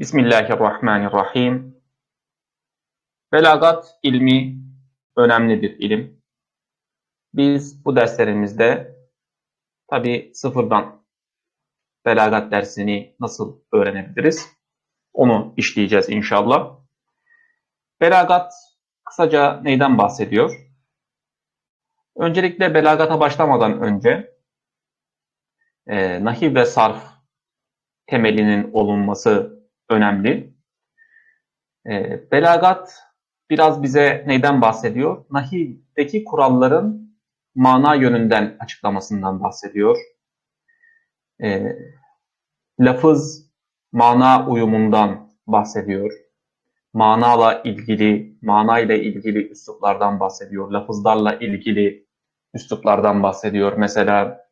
Bismillahirrahmanirrahim. Belagat ilmi önemli bir ilim. Biz bu derslerimizde tabi sıfırdan belagat dersini nasıl öğrenebiliriz? Onu işleyeceğiz inşallah. Belagat kısaca neyden bahsediyor? Öncelikle belagata başlamadan önce e, nahiv ve sarf temelinin olunması önemli. E, belagat biraz bize neyden bahsediyor? Nahivdeki kuralların mana yönünden açıklamasından bahsediyor. E, lafız mana uyumundan bahsediyor. Manala ilgili, mana ile ilgili üsluplardan bahsediyor. Lafızlarla ilgili üsluplardan bahsediyor. Mesela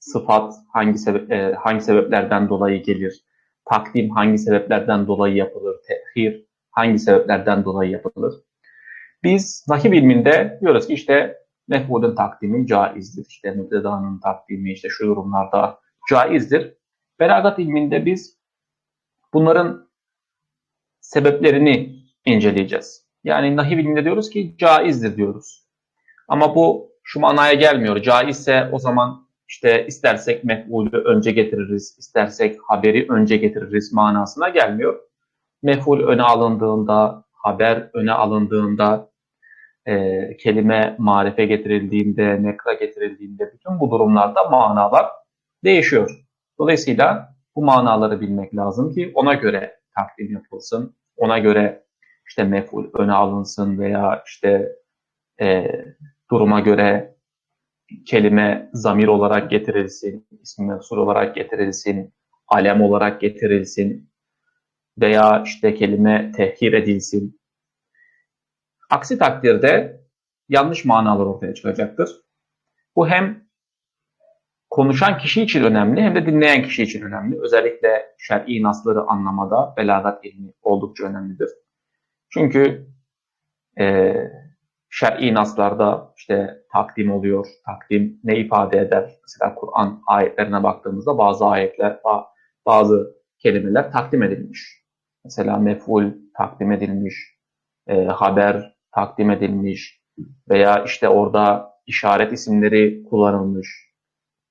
sıfat hangi sebe e, hangi sebeplerden dolayı gelir? Takdim hangi sebeplerden dolayı yapılır, tehir hangi sebeplerden dolayı yapılır. Biz nahiv ilminde diyoruz ki işte mef'ulün takdimi caizdir. İşte mübdedanın takdimi işte şu durumlarda caizdir. Belagat ilminde biz bunların sebeplerini inceleyeceğiz. Yani nahiv ilminde diyoruz ki caizdir diyoruz. Ama bu şu manaya gelmiyor. Caizse o zaman işte istersek mef'ulü önce getiririz, istersek haberi önce getiririz manasına gelmiyor. Mef'ul öne alındığında, haber öne alındığında, e, kelime marife getirildiğinde, nekra getirildiğinde bütün bu durumlarda manalar değişiyor. Dolayısıyla bu manaları bilmek lazım ki ona göre takdim yapılsın, ona göre işte mef'ul öne alınsın veya işte e, duruma göre kelime zamir olarak getirilsin, ismi mevsul olarak getirilsin, alem olarak getirilsin veya işte kelime tehkir edilsin. Aksi takdirde yanlış manalar ortaya çıkacaktır. Bu hem konuşan kişi için önemli hem de dinleyen kişi için önemli. Özellikle şer'i nasları anlamada belagat ilmi oldukça önemlidir. Çünkü e, şer'i naslarda işte takdim oluyor. Takdim ne ifade eder? Mesela Kur'an ayetlerine baktığımızda bazı ayetler, bazı kelimeler takdim edilmiş. Mesela mef'ul takdim edilmiş, e, haber takdim edilmiş veya işte orada işaret isimleri kullanılmış,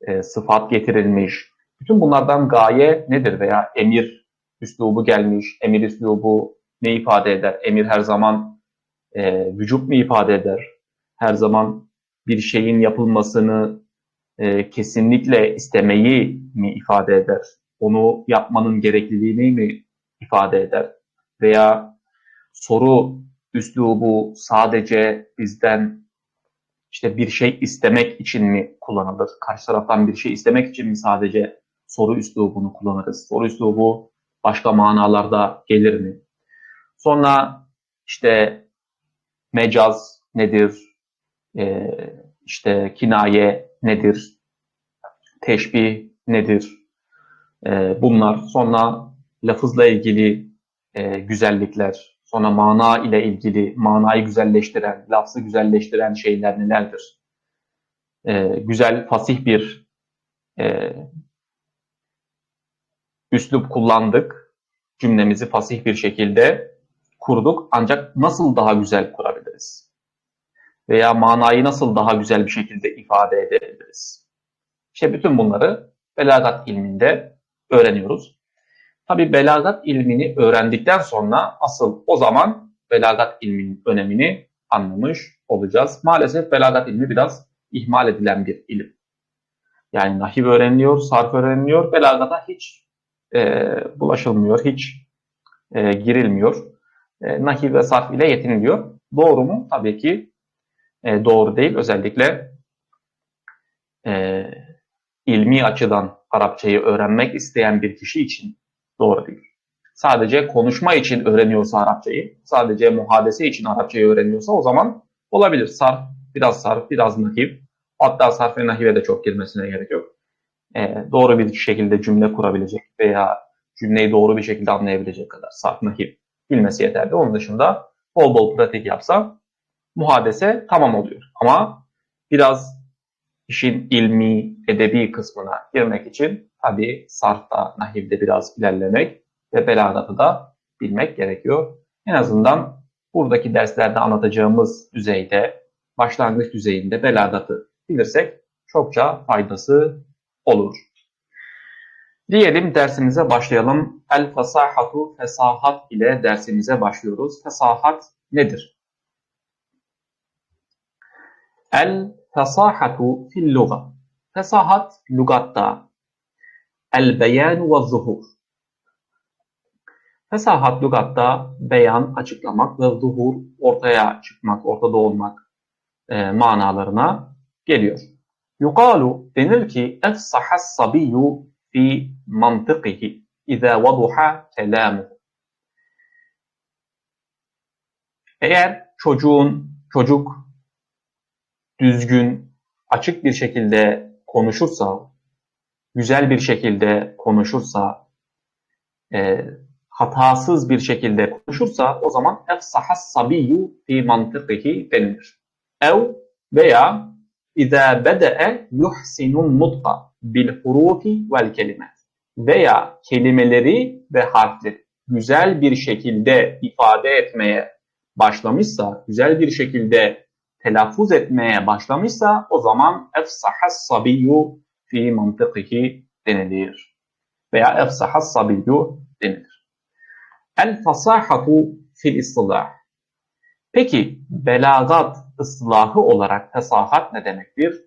e, sıfat getirilmiş. Bütün bunlardan gaye nedir veya emir üslubu gelmiş, emir üslubu ne ifade eder? Emir her zaman e, vücut mu ifade eder? Her zaman bir şeyin yapılmasını e, kesinlikle istemeyi mi ifade eder? Onu yapmanın gerekliliğini mi ifade eder? Veya soru üslubu sadece bizden işte bir şey istemek için mi kullanılır? Karşı taraftan bir şey istemek için mi sadece soru üslubunu kullanırız? Soru üslubu başka manalarda gelir mi? Sonra işte mecaz nedir, e, işte kinaye nedir, teşbih nedir, e, bunlar. Sonra lafızla ilgili e, güzellikler, sonra mana ile ilgili manayı güzelleştiren, lafzı güzelleştiren şeyler nelerdir? E, güzel, fasih bir e, üslup kullandık. Cümlemizi fasih bir şekilde kurduk. Ancak nasıl daha güzel kurabiliriz? Veya manayı nasıl daha güzel bir şekilde ifade edebiliriz? İşte bütün bunları belagat ilminde öğreniyoruz. Tabi belagat ilmini öğrendikten sonra asıl o zaman belagat ilminin önemini anlamış olacağız. Maalesef belagat ilmi biraz ihmal edilen bir ilim. Yani nahiv öğreniliyor, sarf öğreniliyor, belagata hiç e, bulaşılmıyor, hiç e, girilmiyor e, nahiv ve sarf ile yetiniliyor. Doğru mu? Tabii ki e, doğru değil. Özellikle e, ilmi açıdan Arapçayı öğrenmek isteyen bir kişi için doğru değil. Sadece konuşma için öğreniyorsa Arapçayı, sadece muhadese için Arapçayı öğreniyorsa o zaman olabilir. Sarf, biraz sarf, biraz nahiv. Hatta sarf ve nahive de çok girmesine gerek yok. E, doğru bir şekilde cümle kurabilecek veya cümleyi doğru bir şekilde anlayabilecek kadar sarf, nahiv bilmesi yeterli. Onun dışında bol bol pratik yapsa muhadese tamam oluyor. Ama biraz işin ilmi, edebi kısmına girmek için tabi sarfta, nahivde biraz ilerlemek ve belagatı da bilmek gerekiyor. En azından buradaki derslerde anlatacağımız düzeyde, başlangıç düzeyinde belagatı bilirsek çokça faydası olur. Diyelim dersimize başlayalım. El fesahatu fesahat ile dersimize başlıyoruz. Fesahat nedir? El fesahatu fil luga. Fesahat lugatta. El beyanu ve zuhur. Fesahat lugatta beyan, açıklamak ve zuhur ortaya çıkmak, ortada olmak e, manalarına geliyor. Yukalu denir ki efsahas sabiyyu fi mantıkihi izâ vaduha kelamuhu. Eğer çocuğun, çocuk düzgün, açık bir şekilde konuşursa, güzel bir şekilde konuşursa, e, hatasız bir şekilde konuşursa o zaman efsahas sabiyyu fi mantıkihi denilir. Ev veya yuhsinun nutqa bil hurufi vel kelimet. Veya kelimeleri ve harfleri güzel bir şekilde ifade etmeye başlamışsa, güzel bir şekilde telaffuz etmeye başlamışsa o zaman efsahas sabiyyu fi mantıkihi denilir. Veya efsahas sabiyyu denilir. El fasahatu fil istilah. Peki belagat ıslahı olarak fesahat ne demektir?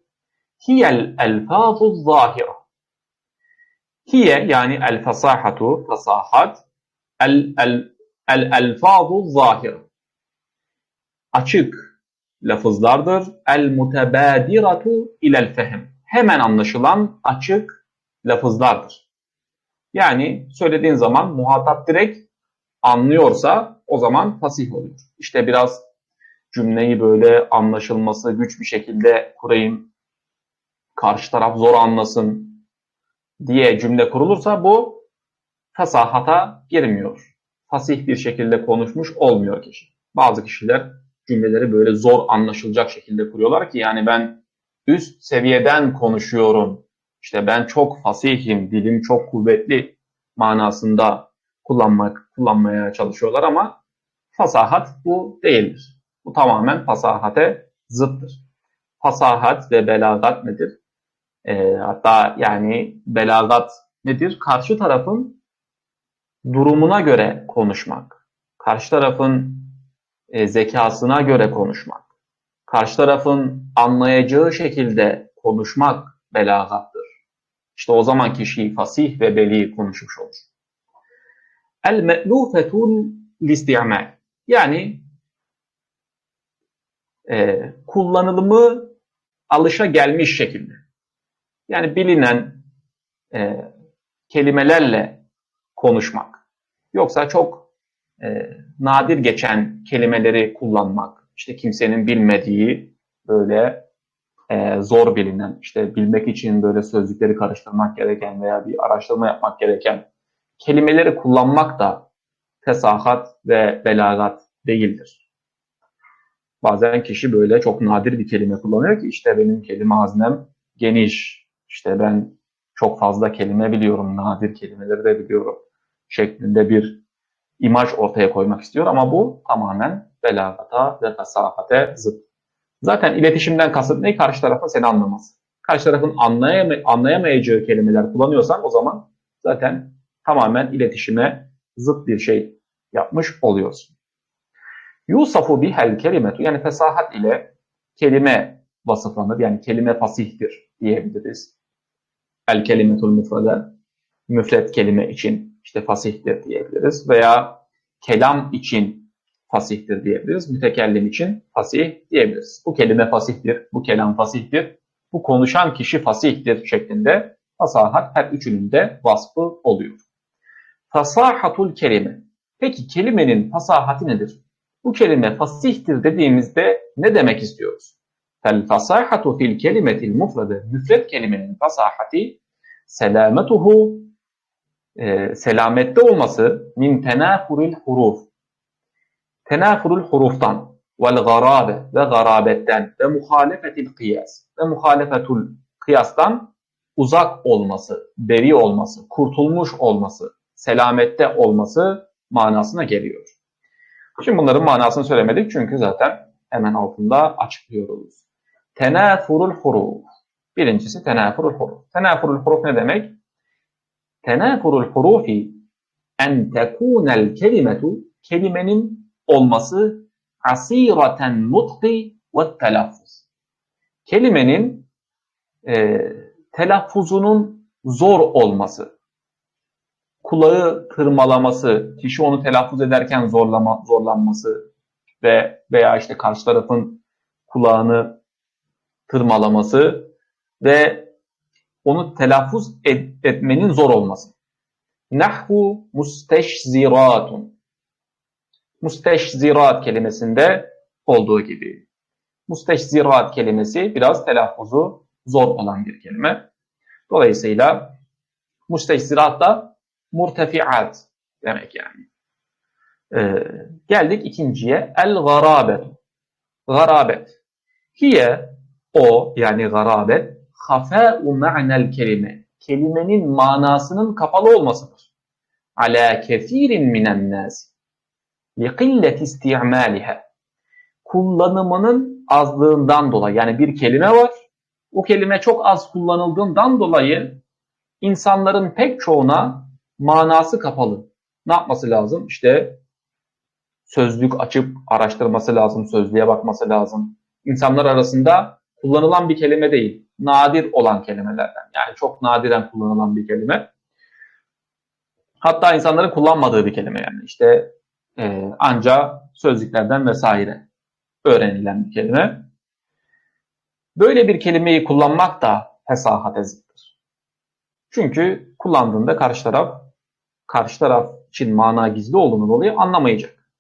Hiyel elfazu zahira. Hiye yani el fesahatu, fesahat, el, el, el elfazu zahira. Açık lafızlardır. El mutebadiratu ilel fehim. Hemen anlaşılan açık lafızlardır. Yani söylediğin zaman muhatap direkt anlıyorsa o zaman fasih oluyor. İşte biraz cümleyi böyle anlaşılması güç bir şekilde kurayım, karşı taraf zor anlasın diye cümle kurulursa bu fasahata girmiyor. Fasih bir şekilde konuşmuş olmuyor kişi. Bazı kişiler cümleleri böyle zor anlaşılacak şekilde kuruyorlar ki yani ben üst seviyeden konuşuyorum. İşte ben çok fasihim, dilim çok kuvvetli manasında kullanmak kullanmaya çalışıyorlar ama fasahat bu değildir. Bu tamamen fasahate zıttır. Fasahat ve belagat nedir? E, hatta yani belagat nedir? Karşı tarafın durumuna göre konuşmak. Karşı tarafın e, zekasına göre konuşmak. Karşı tarafın anlayacağı şekilde konuşmak belagattır. İşte o zaman kişi fasih ve beli konuşmuş olur. El-me'lufetul listi'mal. Yani e, kullanılımı alışa gelmiş şekilde. Yani bilinen e, kelimelerle konuşmak. Yoksa çok e, nadir geçen kelimeleri kullanmak. İşte kimsenin bilmediği böyle e, zor bilinen, işte bilmek için böyle sözlükleri karıştırmak gereken veya bir araştırma yapmak gereken kelimeleri kullanmak da fesahat ve belagat değildir. Bazen kişi böyle çok nadir bir kelime kullanıyor ki işte benim kelime haznem geniş, işte ben çok fazla kelime biliyorum, nadir kelimeleri de biliyorum şeklinde bir imaj ortaya koymak istiyor ama bu tamamen belagata ve fesahate zıt. Zaten iletişimden kasıt ne? Karşı tarafın seni anlaması. Karşı tarafın anlayamay anlayamayacağı kelimeler kullanıyorsan o zaman zaten tamamen iletişime zıt bir şey yapmış oluyorsun. Yusafu bihel kelimetu yani fesahat ile kelime vasıflanır. Yani kelime fasihtir diyebiliriz. El kelimetul müfrede müfret kelime için işte fasihtir diyebiliriz. Veya kelam için fasihtir diyebiliriz. Mütekellim için fasih diyebiliriz. Bu kelime fasihtir, bu kelam fasihtir, bu konuşan kişi fasihtir şeklinde fasahat her üçünün de vasfı oluyor. Fasahatul kelime. Peki kelimenin fasahati nedir? Bu kelime fasihtir dediğimizde ne demek istiyoruz? Fel fasahatu fil kelimetil mufrade. Müfret kelimenin fasahati selametuhu e, selamette olması min tenafuril huruf. Tenafurul huruftan vel garabe ve garabetten ve muhalefetil kıyas ve muhalefetul kıyastan uzak olması, beri olması, kurtulmuş olması, selamette olması manasına geliyor. Şimdi bunların manasını söylemedik çünkü zaten hemen altında açıklıyoruz. Tenafurul huruf. Birincisi tenafurul huruf. Tenafurul huruf ne demek? Tenafurul hurufi en tekunel kelimetu kelimenin olması asiraten mutki ve telaffuz. Kelimenin e, telaffuzunun zor olması, kulağı tırmalaması, kişi onu telaffuz ederken zorlama, zorlanması ve veya işte karşı tarafın kulağını tırmalaması ve onu telaffuz et, etmenin zor olması. Nahvu musteşziratun. Musteşzirat kelimesinde olduğu gibi. Musteşzirat kelimesi biraz telaffuzu zor olan bir kelime. Dolayısıyla musteşzirat da murtefiat demek yani. Ee, geldik ikinciye. El-garabet. Garabet. Hiye o yani garabet hafâ'u ma'nel kelime. Kelimenin manasının kapalı olmasıdır. Ala kethirin minen nâsi. Li qilleti isti'mâliha. Kullanımının azlığından dolayı yani bir kelime var. O kelime çok az kullanıldığından dolayı insanların pek çoğuna manası kapalı. Ne yapması lazım? İşte sözlük açıp araştırması lazım, sözlüğe bakması lazım. İnsanlar arasında kullanılan bir kelime değil, nadir olan kelimelerden. Yani çok nadiren kullanılan bir kelime. Hatta insanların kullanmadığı bir kelime yani. İşte e, anca sözlüklerden vesaire öğrenilen bir kelime. Böyle bir kelimeyi kullanmak da fesahate zıttır. Çünkü kullandığında karşı taraf karşı taraf için mana gizli olduğunu dolayı anlamayacak.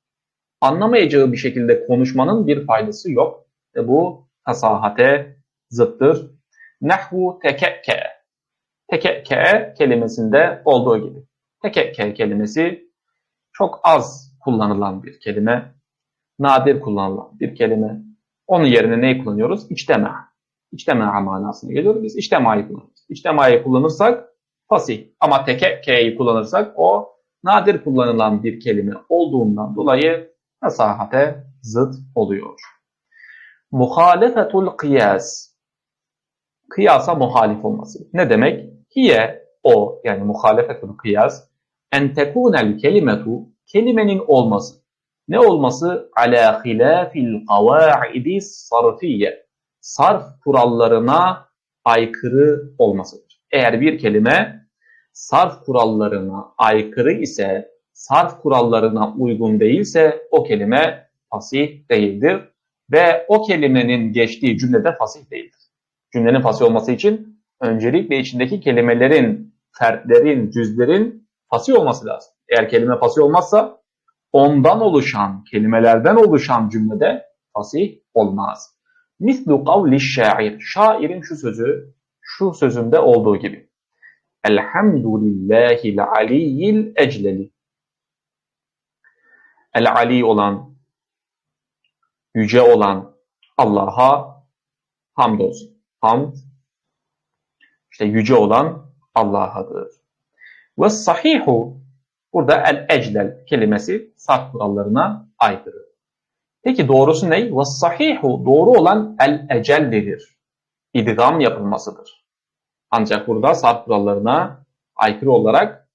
Anlamayacağı bir şekilde konuşmanın bir faydası yok. Ve bu fasahate zıttır. Nahvu tekekke. Tekekke kelimesinde olduğu gibi. Tekekke kelimesi çok az kullanılan bir kelime. Nadir kullanılan bir kelime. Onun yerine neyi kullanıyoruz? İçtema. İçtema manasını geliyor. Biz içtemayı kullanırız. İçtemayı kullanırsak fasih. Ama tekekkeyi kullanırsak o nadir kullanılan bir kelime olduğundan dolayı fasahate zıt oluyor. Muhalefetul kıyas. Kıyasa muhalif olması. Ne demek? Hiye o yani muhalefetul kıyas en tekunel kelimetu kelimenin olması. Ne olması? Ala hilafil kavaidi sarfiye. Sarf kurallarına aykırı olmasıdır. Eğer bir kelime sarf kurallarına aykırı ise, sarf kurallarına uygun değilse o kelime fasih değildir ve o kelimenin geçtiği cümlede fasih değildir. Cümlenin fasih olması için öncelikle içindeki kelimelerin, fertlerin, cüzlerin fasih olması lazım. Eğer kelime fasih olmazsa ondan oluşan, kelimelerden oluşan cümlede fasih olmaz. Mislu kavli şair. Şairin şu sözü, şu sözünde olduğu gibi. Elhamdülillahil aliyyil ecleli. El Ali olan, yüce olan Allah'a hamdolsun. Hamd, işte yüce olan Allah'adır. Ve sahihu, burada el-eclel kelimesi sarf kurallarına aykırı. Peki doğrusu ne? Ve sahihu, doğru olan el-ecellidir. İdgam yapılmasıdır. Ancak burada sarf kurallarına aykırı olarak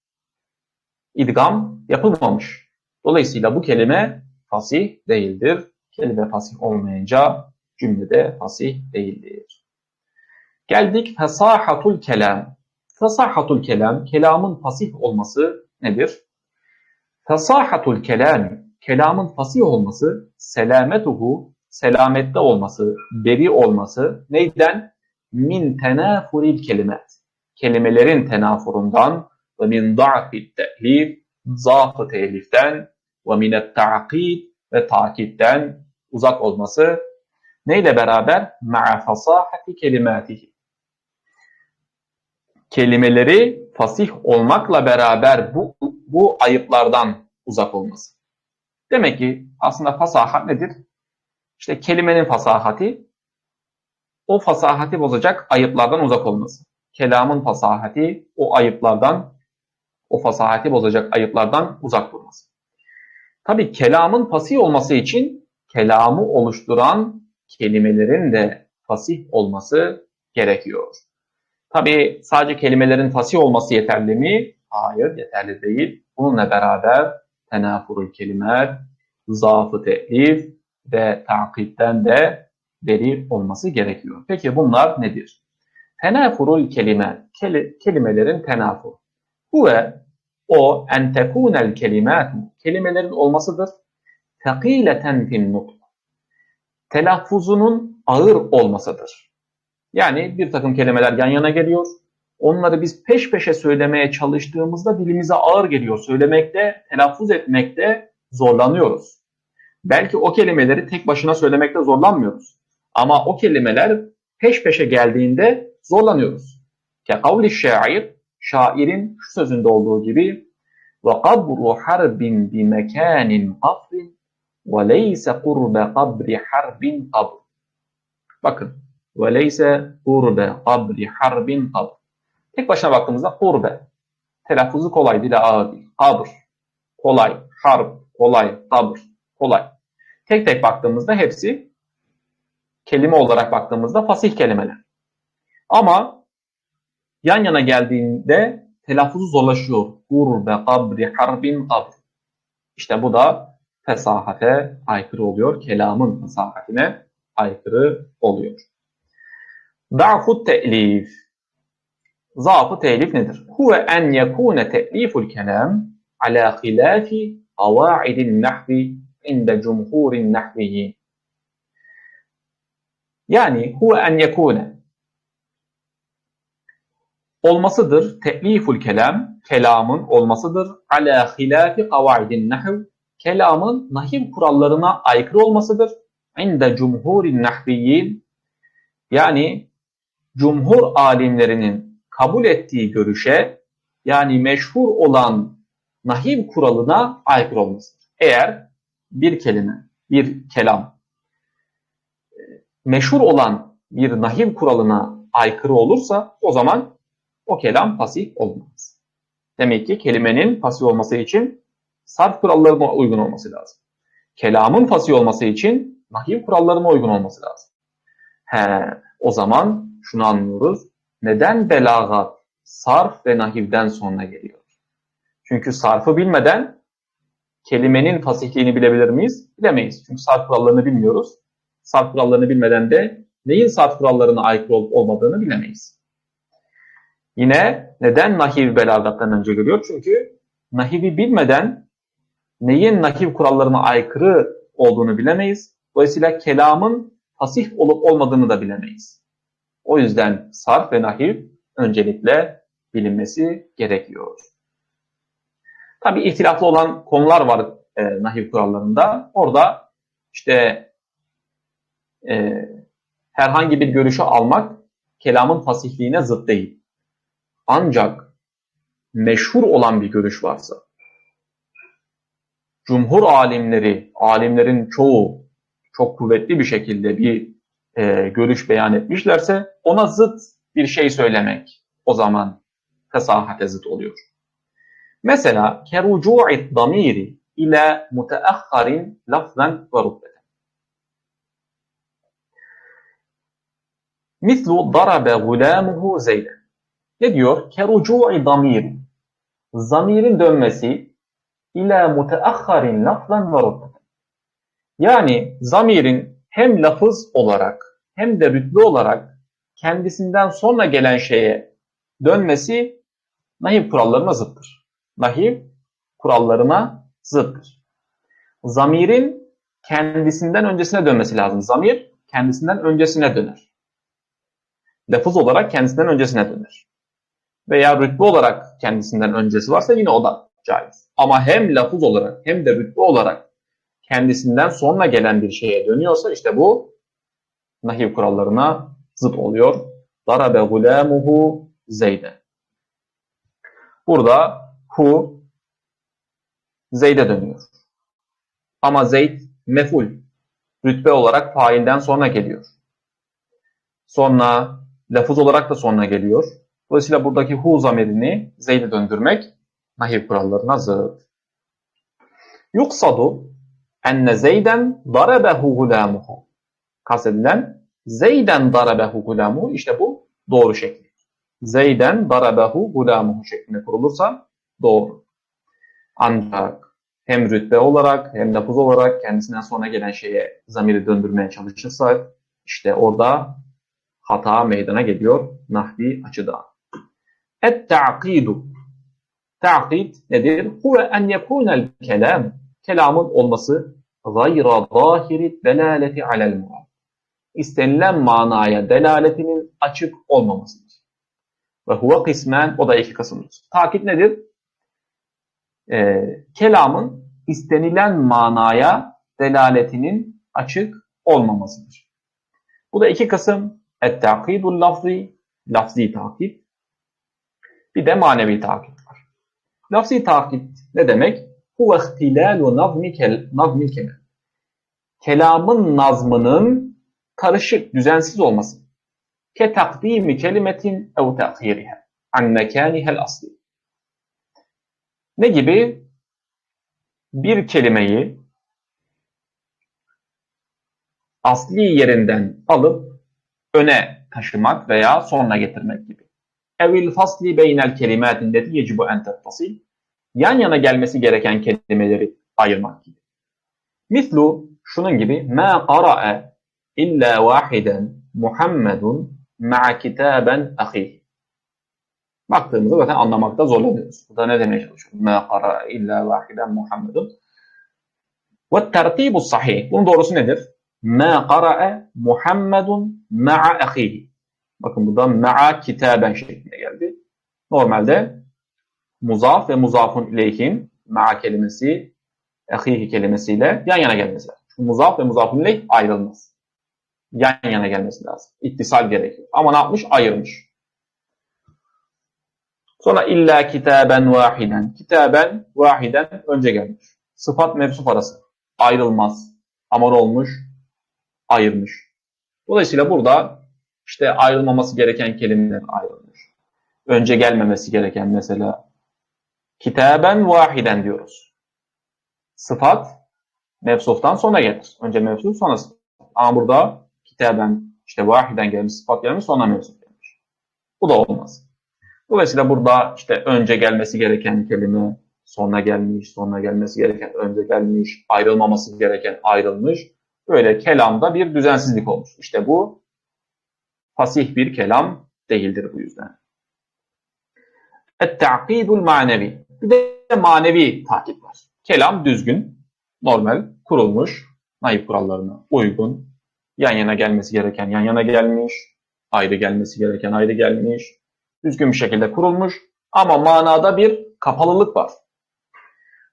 idgam yapılmamış. Dolayısıyla bu kelime fasih değildir kelime fasih olmayınca cümlede fasih değildir. Geldik fesahatul kelam. Fesahatul kelam, kelamın fasih olması nedir? Fesahatul kelam, kelamın fasih olması, selametuhu, selamette olması, beri olması neyden? Min tenafuril kelimet. Kelimelerin tenafurundan ve min da'fit tehlif, zaafı teliften ve minet ta'kid ve takipten uzak olması neyle beraber? Ma'a fasahati kelimatihi. Kelimeleri fasih olmakla beraber bu, bu ayıplardan uzak olması. Demek ki aslında fasahat nedir? İşte kelimenin fasahati, o fasahati bozacak ayıplardan uzak olması. Kelamın fasahati, o ayıplardan o fasahati bozacak ayıplardan uzak durması. Tabi kelamın fasih olması için kelamı oluşturan kelimelerin de fasih olması gerekiyor. Tabi sadece kelimelerin fasih olması yeterli mi? Hayır yeterli değil. Bununla beraber tenafurul kelimeler, zaafı teklif ve takipten de beri olması gerekiyor. Peki bunlar nedir? Tenafurul kelime, kelimelerin tenafur. Huve o en tekunel kelimelerin olmasıdır. Tekileten fin nutk. Telaffuzunun ağır olmasıdır. Yani bir takım kelimeler yan yana geliyor. Onları biz peş peşe söylemeye çalıştığımızda dilimize ağır geliyor. Söylemekte, telaffuz etmekte zorlanıyoruz. Belki o kelimeleri tek başına söylemekte zorlanmıyoruz. Ama o kelimeler peş peşe geldiğinde zorlanıyoruz. Ke kavli şair, şairin şu sözünde olduğu gibi ve kabru harbin bi mekanin kabrin ve leyse kurbe kabri harbin kabr. Bakın. Ve leyse kurbe kabri harbin kabr. Tek başına baktığımızda kurbe. Telaffuzu kolay, dile ağır değil. Kabr. Kolay. Harp. Kolay. Kabr. Kolay. Tek tek baktığımızda hepsi kelime olarak baktığımızda fasih kelimeler. Ama yan yana geldiğinde telaffuzu zorlaşıyor. Kurbe kabri harbin kabr. İşte bu da fesahate aykırı oluyor. Kelamın fesahatine aykırı oluyor. Da'fu te'lif. Zaafı telif nedir? Huve en yekune te'liful kelam ala hilafi kavaidin nahvi inde cumhurin nahviyyin. Yani huve en yekune olmasıdır. Te'liful kelam, kelamın olmasıdır. Ala hilafi kavaidin nahv, kelamın nahiv kurallarına aykırı olmasıdır. İnde cumhurin nahviyyin, yani cumhur alimlerinin kabul ettiği görüşe, yani meşhur olan nahiv kuralına aykırı olmasıdır. Eğer bir kelime, bir kelam meşhur olan bir nahiv kuralına aykırı olursa o zaman o kelam pasif olmaz. Demek ki kelimenin pasif olması için sarf kurallarına uygun olması lazım. Kelamın pasif olması için nahiv kurallarına uygun olması lazım. He, o zaman şunu anlıyoruz. Neden belagat sarf ve nahivden sonra geliyor? Çünkü sarfı bilmeden kelimenin fasihliğini bilebilir miyiz? Bilemeyiz. Çünkü sarf kurallarını bilmiyoruz. Sarf kurallarını bilmeden de neyin sarf kurallarına aykırı olup olmadığını bilemeyiz. Yine neden nahiv belagattan önce geliyor? Çünkü nahivi bilmeden neyin nahiv kurallarına aykırı olduğunu bilemeyiz. Dolayısıyla kelamın fasih olup olmadığını da bilemeyiz. O yüzden sarf ve nahiv öncelikle bilinmesi gerekiyor. Tabi ihtilaflı olan konular var e, nahiv kurallarında. Orada işte e, herhangi bir görüşü almak kelamın fasihliğine zıt değil. Ancak meşhur olan bir görüş varsa, cumhur alimleri, alimlerin çoğu çok kuvvetli bir şekilde bir e, görüş beyan etmişlerse ona zıt bir şey söylemek o zaman fesahate zıt oluyor. Mesela kerucu'i damiri ile muteahharin lafzen ve rubbeten. Mislu darabe gulamuhu zeyden. Ne diyor? Kerucu'i damir. Zamirin dönmesi ila muteahharin lafzan ve rutbeten. Yani zamirin hem lafız olarak hem de rütbe olarak kendisinden sonra gelen şeye dönmesi nahiv kurallarına zıttır. Nahiv kurallarına zıttır. Zamirin kendisinden öncesine dönmesi lazım. Zamir kendisinden öncesine döner. Lafız olarak kendisinden öncesine döner veya rütbe olarak kendisinden öncesi varsa yine o da caiz. Ama hem lafız olarak hem de rütbe olarak kendisinden sonra gelen bir şeye dönüyorsa işte bu nahiv kurallarına zıt oluyor. Darabe gulamuhu Zeyd'e. Burada hu Zeyd'e dönüyor. Ama Zeyd meful. Rütbe olarak failden sonra geliyor. Sonra lafız olarak da sonra geliyor. Dolayısıyla buradaki hu zamirini Zeyd'e döndürmek Nahiv kurallarına zıt. Yuksadu enne Zeyden darabehu gulamuhu. Kastedilen Zeyden darabehu gulamuhu işte bu doğru şekli. Zeyden darabehu gulamuhu şeklinde kurulursa doğru. Ancak hem rütbe olarak hem lafız olarak kendisinden sonra gelen şeye zamiri döndürmeye çalışırsak işte orada hata meydana geliyor nahvi açıdan. Et-ta'kidu. Ta'kid nedir? Huve en yekunel kelam. Kelamın olması gayra zahiri delaleti alel murad. İstenilen manaya delaletinin açık olmamasıdır. Ve huve kısmen, o da iki kısımdır. Takip nedir? Ee, kelamın istenilen manaya delaletinin açık olmamasıdır. Bu da iki kısım. Et-takidul lafzi, lafzi takip. Bir de manevi takip var. Lafzi takip ne demek? Huve ihtilalu nazmi kelam. Kelamın nazmının karışık, düzensiz olması. Ke takdimi kelimetin ev te'khiriha an mekanihel asli. Ne gibi? Bir kelimeyi asli yerinden alıp öne taşımak veya sonuna getirmek gibi. Evil fasli beynel kelimatin leti yecibu en tettasil. Yan yana gelmesi gereken kelimeleri ayırmak gibi. Mislu şunun gibi ma qara'e illa vahiden Muhammedun ma'a kitaben ahih. Baktığımızda zaten anlamakta zorlanıyoruz. Bu da ne demeye çalışıyor? Ma qara'e illa vahiden Muhammedun. Ve tertibu sahih. Bunun doğrusu nedir? Ma qara'e Muhammedun ma'a ahihi. Bakın burada ma'a kitaben şeklinde geldi. Normalde muzaf ve muzafun ileyhin ma'a kelimesi ahihi kelimesiyle yan yana gelmesi muzaf ve muzafun ileyh ayrılmaz. Yan yana gelmesi lazım. İttisal gerekiyor. Ama ne yapmış? Ayırmış. Sonra illa kitaben vahiden. Kitaben vahiden önce gelmiş. Sıfat mevsuf arası. Ayrılmaz. Amor olmuş. Ayırmış. Dolayısıyla burada işte ayrılmaması gereken kelimeler ayrılmış. Önce gelmemesi gereken mesela kitaben vahiden diyoruz. Sıfat mevsuftan sonra gelir. Önce mevsuf sonra sıfat. Ama burada kitaben işte vahiden gelmiş, sıfat gelmiş sonra mevsuf gelmiş. Bu da olmaz. Dolayısıyla burada işte önce gelmesi gereken kelime sonra gelmiş, sonra gelmesi gereken önce gelmiş, ayrılmaması gereken ayrılmış. Böyle kelamda bir düzensizlik olmuş. İşte bu fasih bir kelam değildir bu yüzden. Et-ta'kidul manevi. Bir de manevi takip var. Kelam düzgün, normal, kurulmuş, naif kurallarına uygun, yan yana gelmesi gereken yan yana gelmiş, ayrı gelmesi gereken ayrı gelmiş, düzgün bir şekilde kurulmuş ama manada bir kapalılık var.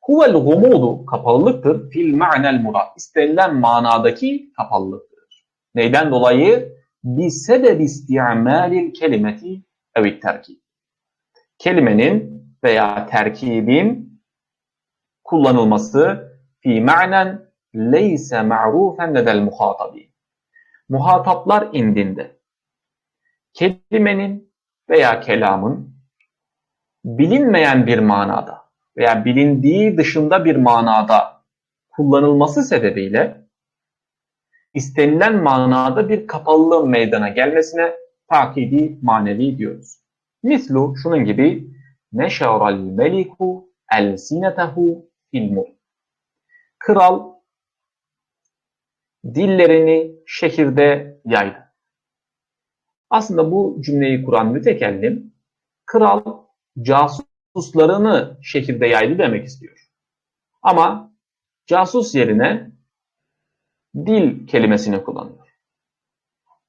Huvel gumudu kapalılıktır fil ma'nel murad. İstenilen manadaki kapalılıktır. Neyden dolayı? Bi sebeb isti'malil kelimeti evit terkib. Kelimenin veya terkibin kullanılması fi ma'nen leyse ma'rufen ledel muhatabi. Muhataplar indinde kelimenin veya kelamın bilinmeyen bir manada veya bilindiği dışında bir manada kullanılması sebebiyle istenilen manada bir kapalılığın meydana gelmesine takidi manevi diyoruz. Mislu şunun gibi neşaral meliku elsinetehu fil Kral dillerini şehirde yaydı. Aslında bu cümleyi kuran mütekellim kral casuslarını şehirde yaydı demek istiyor. Ama casus yerine dil kelimesini kullanıyor.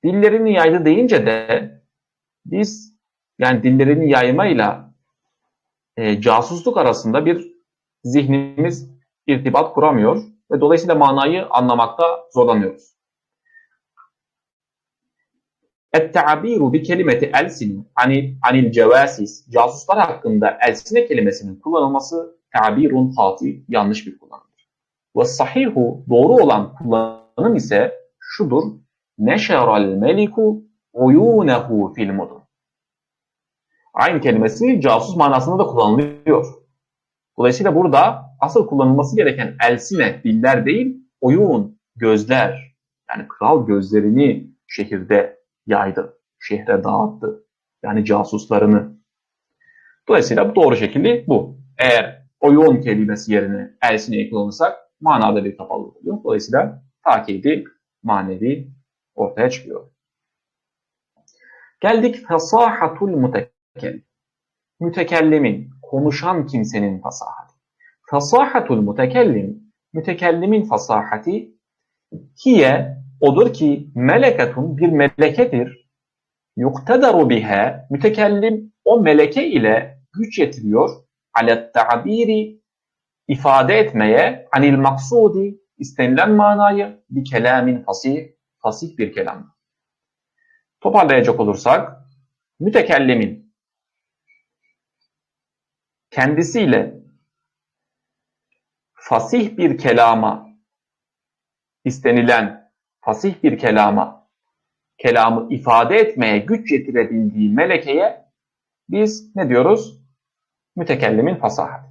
Dillerini yaydı deyince de biz yani dillerini yaymayla e, casusluk arasında bir zihnimiz irtibat kuramıyor ve dolayısıyla manayı anlamakta zorlanıyoruz. Et-ta'biru bi kelimeti elsini ani anil cevasis casuslar hakkında elsine kelimesinin kullanılması tabirun hati yanlış bir kullanımdır. Ve sahihu doğru olan kullanım ise şudur. Neşeral meliku uyunehu fil mudun. Aynı kelimesi casus manasında da kullanılıyor. Dolayısıyla burada asıl kullanılması gereken elsine, diller değil, oyun, gözler. Yani kral gözlerini şehirde yaydı, şehre dağıttı. Yani casuslarını. Dolayısıyla bu doğru şekli bu. Eğer oyun kelimesi yerine elsineyi kullanırsak manada bir kapalılık oluyor. Dolayısıyla takidi manevi ortaya çıkıyor. Geldik fasahatul mutekellim. Mütekellimin, konuşan kimsenin fasahati. Fasahatul mutekellim, mütekellimin fasahati hiye odur ki meleketun bir melekedir. Yuktedaru biha, mütekellim o meleke ile güç yetiriyor. Alet ta'biri ifade etmeye anil maksudi istenilen manayı bir kelamin fasih, fasih bir kelam. Toparlayacak olursak, mütekellimin kendisiyle fasih bir kelama istenilen fasih bir kelama kelamı ifade etmeye güç yetirebildiği melekeye biz ne diyoruz? Mütekellimin fasahat.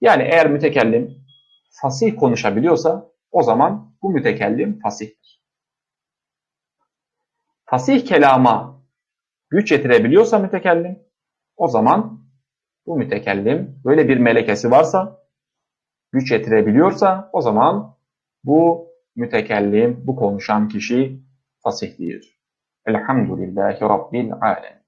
Yani eğer mütekellim fasih konuşabiliyorsa o zaman bu mütekellim fasihtir. Fasih kelama güç yetirebiliyorsa mütekellim o zaman bu mütekellim böyle bir melekesi varsa güç yetirebiliyorsa o zaman bu mütekellim, bu konuşan kişi fasihlidir. Elhamdülillahi Rabbil Alemin.